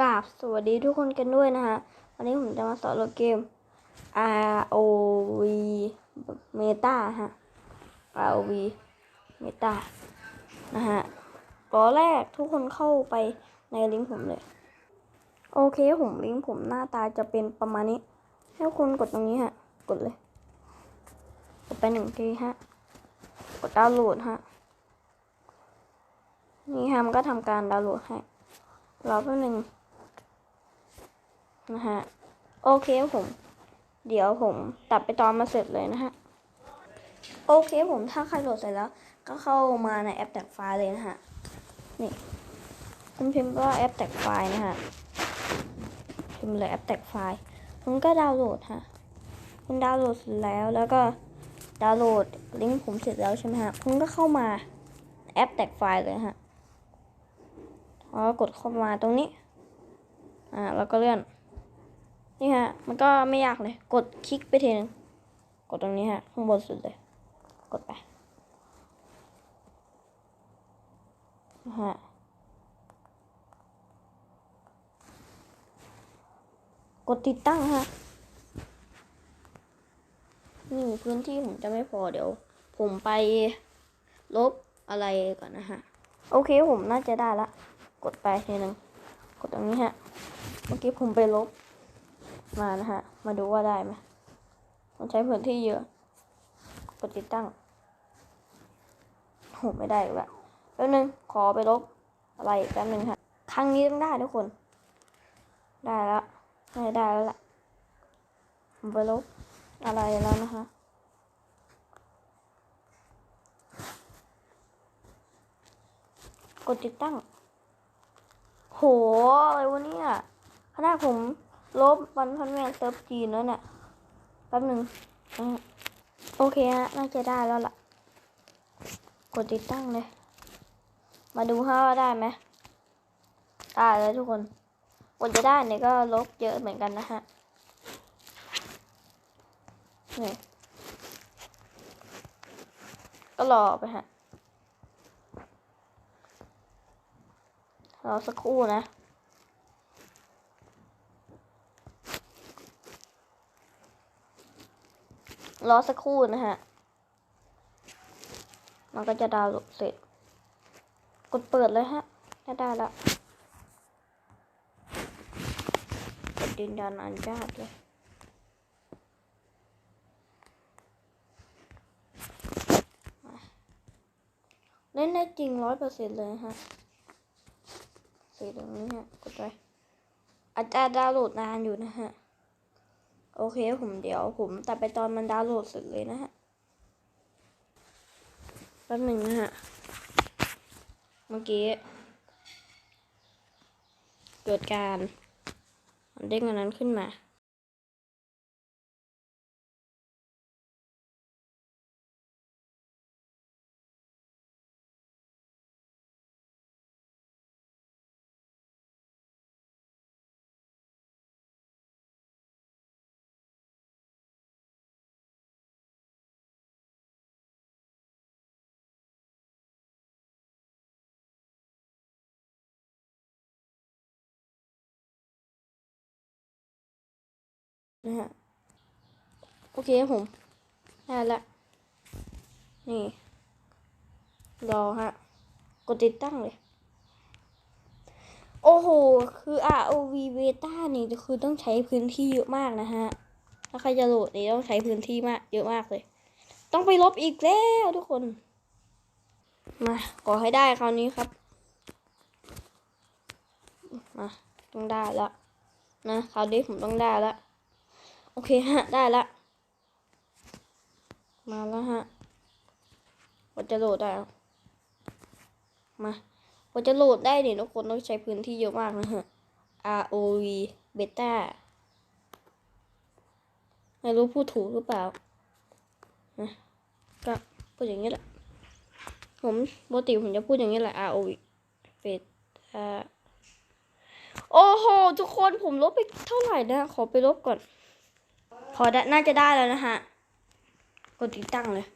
กราบสวัสดีทุกคนกันด้วยนะฮะ วันนี้ผมจะมาสอนโลเกม ROV Meta ฮะ ROV Meta นะฮะตอนแรกทุกคนเข้าไปในลิงก์ผมเลย โอเคผมลิงก์ผมหน้าตาจะเป็นประมาณนี้ ให้คุณกดตรงนี้ฮะ กดเลย กดไปหนึ่งทีฮะ กดดาวน์โหลดฮะ นี่ฮะมันก็ทำการดาวน์โหลดให้รอแป๊บนึง นะฮะ โอเคผม เดี๋ยวผมตัดไปตอนมาเสร็จเลยนะฮะ โอเคผมถ้าใครโหลดเสร็จแล้ว ก็เข้ามาในแอปแท็กไฟล์เลยนะฮะ นี่คุณพิมพ์ว่าแอปแท็กไฟล์นะฮะ พิมพ์เลยแอปแท็กไฟล์คุณก็ดาวน์โหลดฮะคุณดาวน์โหลดเสร็จแล้วแล้วก็ดาวน์โหลดลิงก์ผมเสร็จแล้วใช่ไหมฮะคุณก็เข้ามาแอปแท็กไฟล์เลยฮะแล้วก็กดเข้ามาตรงนี้ อ่า แล้วก็เลื่อน นี่ฮะ มันก็ไม่ยากเลย กดคลิกไปทีนึงกดตรงนี้ฮะ ข้างบนสุดเลย กดไปนะฮะกดติดตั้งฮะ นี่พื้นที่ผมจะไม่พอเดี๋ยว ผมไปลบอะไรก่อนนะฮะ โอเคผมน่าจะได้ละ กดไปทีนึง กดตรงนี้ฮะ เมื่อกี้ผมไปลบ มานะฮะ มาดูว่าได้ไหมมันใช้พื้นที่เยอะ กดติดตั้งโหไม่ได้แล้วแป๊บนึง ขอไปลบอะไรแป๊บนึงฮะครั้งนี้ต้องได้ทุกคน ได้แล้วได้ได้แล้วล่ะผมไปลบอะไรแล้วนะคะกดติดตั้ง โห อะไรวะเนี่ยขนาดผม ลบวันพันแมนเซิร์ฟจีนแล้วเนี่ยแป๊บหนึ่งโอเคฮะน่าจะได้แล้วล่ะ กดติดตั้งเลย มาดูฮะว่าได้ไหมได้เลยทุกคนกว่าจะได้เนี่ยก็ลบเยอะเหมือนกันนะฮะนี่ก็รอไปฮะรอสักครู่นะ รอสักครู่นะฮะ มันก็จะดาวน์โหลดเสร็จ กดเปิดเลยฮะได้ได้แล้วกดยืนยันอนุญาเลยเล่นได้จริงร้อยเปอร์เซ็นต์เลยฮะสีตรงนี้ฮะ กดไปอาจจะดาวน์โหลดนานอยู่นะฮะ โอเคผมเดี๋ยวผมตัดไปตอนมันดาวน์โหลดเสร็จเลยนะฮะแป๊บหนึ่งนะฮะ เมื่อกี้ เกิดการเด้งอันนั้นขึ้นมา นะฮะ โอเคผมได้ละ นี่ รอฮะ กดติดตั้งเลย โอ้โห คือ ROV Beta นี่คือต้องใช้พื้นที่เยอะมากนะฮะ ถ้าใครจะโหลดนี่ต้องใช้พื้นที่มาก เยอะมากเลย ต้องไปลบอีกแล้วทุกคน มาขอให้ได้คราวนี้ครับ มา ต้องได้ล้วนะคราวนี้ผมต้องได้ล้ว โอเคฮะ ได้ละ มาแล้วฮะว่าจะโหลดได้มาว่าจะโหลดได้เนี่ยทุกคนต้องใช้พื้นที่เยอะมากนะฮะ ROV Beta ไม่รู้พูดถูกหรือเปล่านะก็พูดอย่างนี้แหละ ผมปกติผมจะพูดอย่างนี้แหละ ROV Beta โอ้โห ทุกคนผมลบไปเท่าไหร่นะ ขอไปลบก่อน พอได้น่าจะได้แล้วนะฮะ กดติดตั้งเลย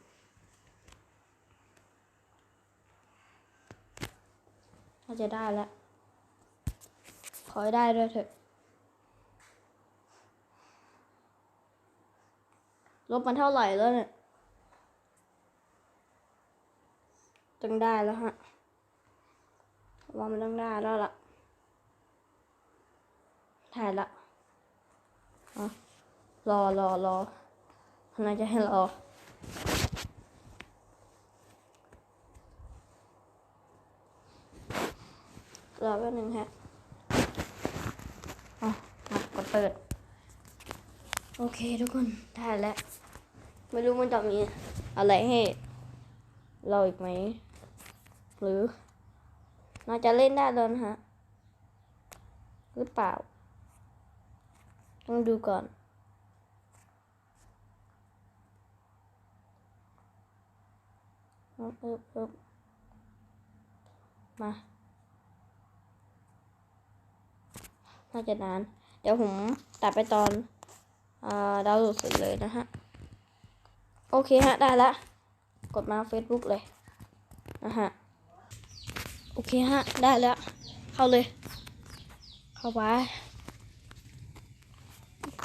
น่าจะได้แล้ว ขอให้ได้ด้วยเถอะ ลบมันเท่าไหร่แล้วเนี่ยต้องได้แล้วฮะ ว่ามันต้องได้แล้วล่ะถ่ายละอะ รอรอรอทำไมจะให้รอรอแป๊บนึงฮะอ๋อมากดเปิด โอเคทุกคนได้แล้ว ไม่รู้มันจะมีอะไรให้เราอีกไหม หรือน่าจะเล่นได้แล้วนะฮะ หรือเปล่า ต้องดูก่อน เอิบเอิบเอิบมา น่าจะนาน เดี๋ยวผมตัดไปตอนอ่าดาวน์โหลดเสร็จเลยนะฮะ โอเคฮะ ได้ละ กดมา Facebook เลย นะฮะ โอเคฮะ ได้แล้ว เข้าเลย เข้าไป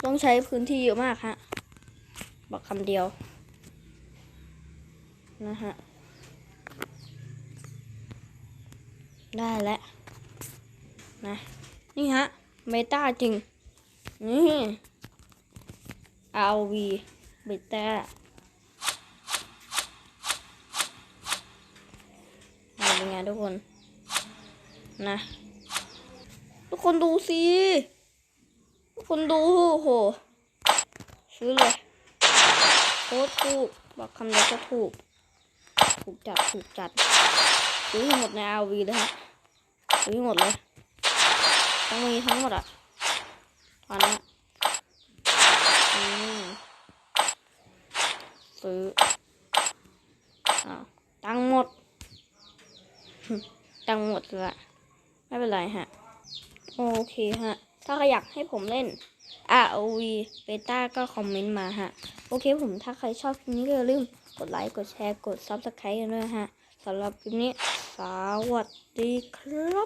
ต้องใช้พื้นที่เยอะมากฮะ บอกคำเดียว นะฮะ ได้แล้วนะนี่ฮะเมตาจริงนี่ RV เบต้าเป็นไงทุกคนนะ ทุกคนดูสิ ทุกคนดูโหซื้อเลยโคตรถูกบอกคำเดียวก็ถูก ถูกจัดถูกจัด ซื้อห้หมดใน RV เลยฮะซื้อหมดเลยต้องมีทั้งหมดอะตอนนี้ซื้ออ้าวตังหมด ตังหมดละไม่เป็นไรฮะ โอเคฮะ ถ้าใครอยากให้ผมเล่น ROV เบต้าก็คอมเมนต์มาฮะ โอเคผมถ้าใครชอบคลิปนี้ก็อย่าลืมกดไลค์ กดแชร์ กด Subscribe กันด้วยฮะสำหรับคลิปนี้ วัสดีครับ